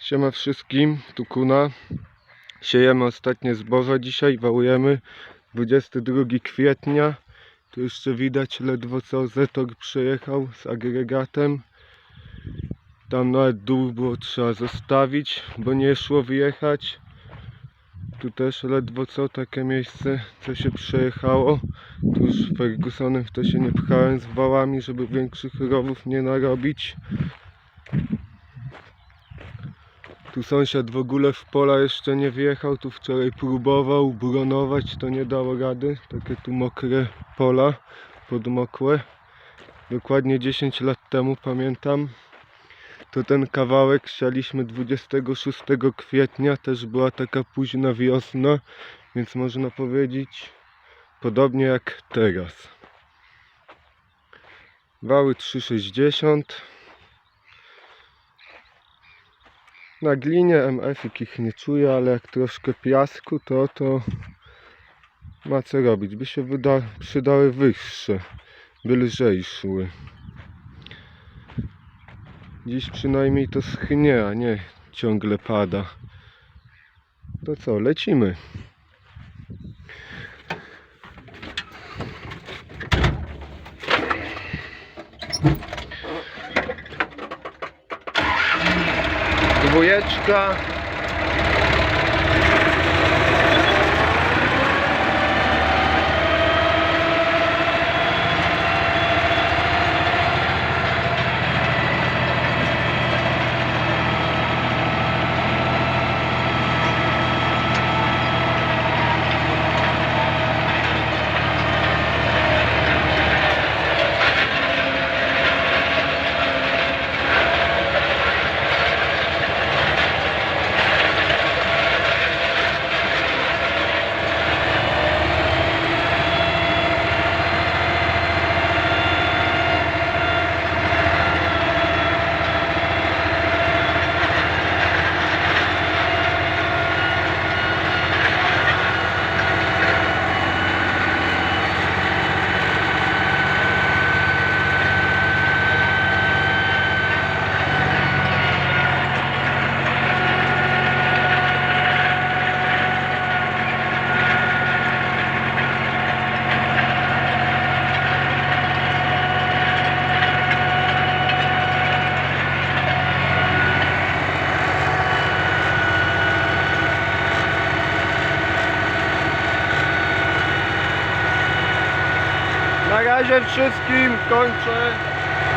Siema wszystkim, tu Kuna. Siejemy ostatnie zboże dzisiaj, wałujemy 22 kwietnia. Tu jeszcze widać ledwo co Zetor przejechał z agregatem. Tam nawet dół było trzeba zostawić, bo nie szło wyjechać. Tu też ledwo co takie miejsce, co się przejechało. Tu już Fergusonem w to się nie pchałem z wałami, żeby większych rowów nie narobić. Tu sąsiad w ogóle w pola jeszcze nie wjechał, tu wczoraj próbował buronować, to nie dało rady. Takie tu mokre pola, podmokłe. Dokładnie 10 lat temu pamiętam. To ten kawałek sialiśmy 26 kwietnia, też była taka późna wiosna, więc można powiedzieć podobnie jak teraz. Wały 360. Na glinie MF ich nie czuję, ale jak troszkę piasku, to to ma co robić. By się wyda, przydały wyższe, by lżej szły. Dziś przynajmniej to schnie, a nie ciągle pada. To co, lecimy. Dwójeczka. Na razie wszystkim kończę.